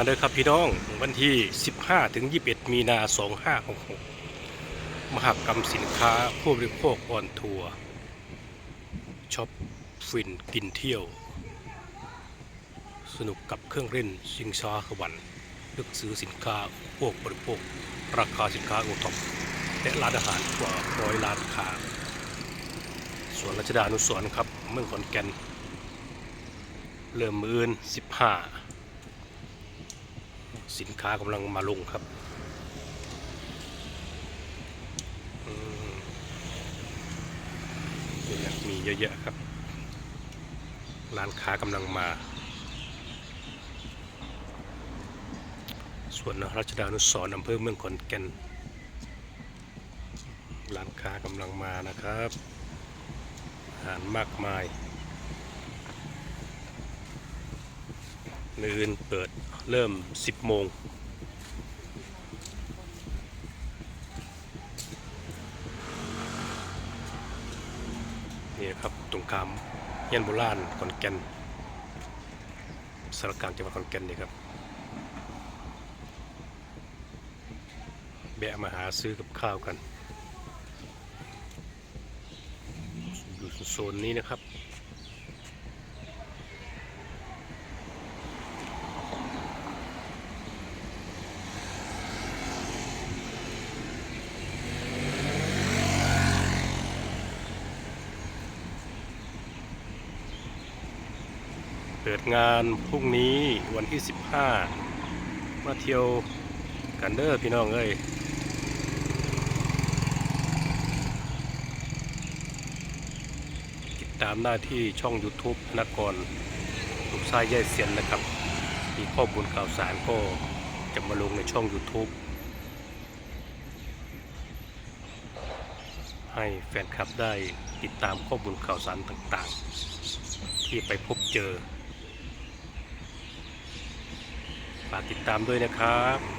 มาเด้อครับพี่น้อง วันที่ 15ถึง21 มีนา2566 มหกรรมสินค้าผู้บริโภคออนทัวร์ช็อปฟินกินเที่ยว สนุกกับเครื่องเล่นชิงช้าขวันเลือกซื้อสินค้าพวกบริโภค ราคาสินค้าโอท็อปและร้านอาหารกว่าร้อยร้านค้าสวนรัชดานุสรณ์ครับ เมืองขอนแก่น เริ่มมืออื่น15 สินค้ากำลังมาลงครับมีเยอะๆครับ ร้านค้ากำลังมา ส่วนรัชดานุสร์อำเภอเมืองขอนแก่น ร้านค้ากำลังมานะครับอาหารมากมาย มือนเปิดเริ่ม 10 โมง นี่ครับตรงกลามยันโบราณขอนแก่นสารกางจังหวัดขอนแก่นนี่ครับแบะมาหาซื้อกับข้าวกัน อยู่โซนนี้นะครับ ปิดงานพรุ่งนี้วันที่ 15 มาเที่ยวกันเด้อพี่น้องเอ้ยติดตามหน้าที่ช่อง YouTube นกรลูกชายแย่เสียนนะครับ มีข้อมูลข่าวสารก็จะมาลงในช่อง YouTube ให้แฟนคลับได้ติดตามข้อมูลข่าวสารต่างๆ ที่ไปพบเจอ ฝากติดตามด้วยนะครับ